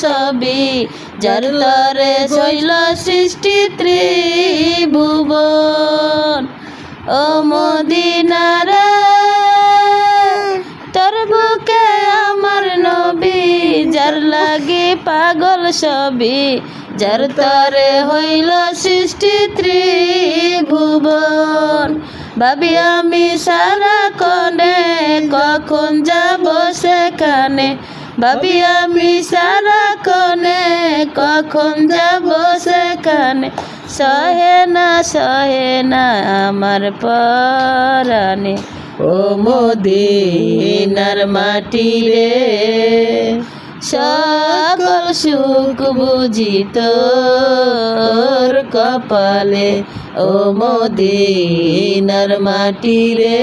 সবই যার শৈল সৃষ্টি ত্রিভুবন। ও মদিনার, তোর বুকে আমার নবী, যার লাগি পাগল সবই যার তরে হইল সৃষ্টি ত্রিভুবন। ভাবি আমি সারা কনে কখন যাব সেখানে ভাবি, আমি সারা কনে কখন যাব সেখানে? সহে না সহে না আমার পরানে ও মদিনার মাটি রে, সকল সুখ বুঝি তোর কপালে। ও মদিনার মাটি রে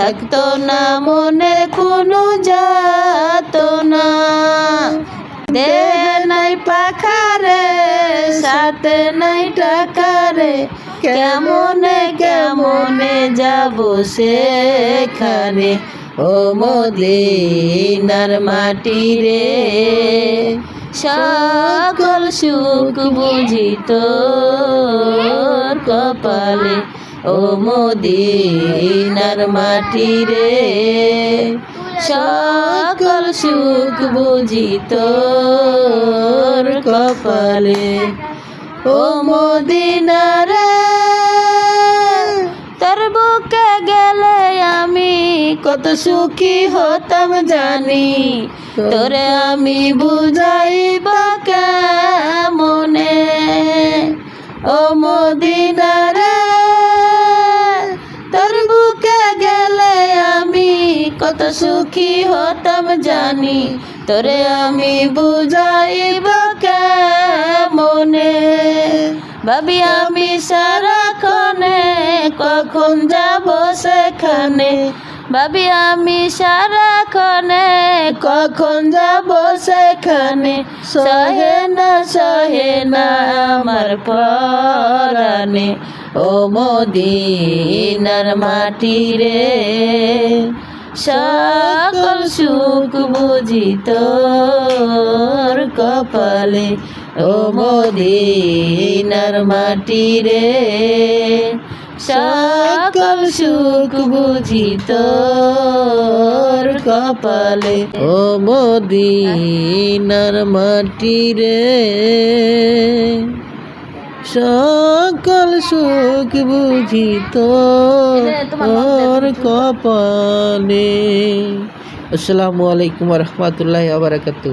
থাকতো না, মনের কোনো যাত না। নাই পাখারে, সাথে নাই টাকারে, কেমনে কেমনে যাব সেখানে? ও মদিনার মাটি রে সকল সুখ বুঝি তোর কপালে, ও মদিনার মাটি রে সকল সুখ বুঝি তোর কপালে, ও মদিনার। তোর বুকে গেলে আমি কত সুখী হতাম জানি। তোরে আমি বুঝাইব মনে ও মদিনার, তোর বুকে গেলে আমি কত সুখী হতাম জানি। তোরে আমি বুঝাইব মনে ভাবি আমি সারাক্ষণে কখন যাব সেখানে? ভাবি, আমি সারাক্ষণে কখন যাব সেখানে? সহে না সহে না আমার পরানে ও মদিনার মাটি রে, সকল সুখ বুঝি তোর কপালে। ও মদিনার মাটি রে সকল সুখ বুঝি তোর কপালে। ও মদিনার মাটি রে সকল সুখ বুঝি তোর কপালে। আসসালামু আলাইকুম রহমতুল্লাহ আবরাকাতু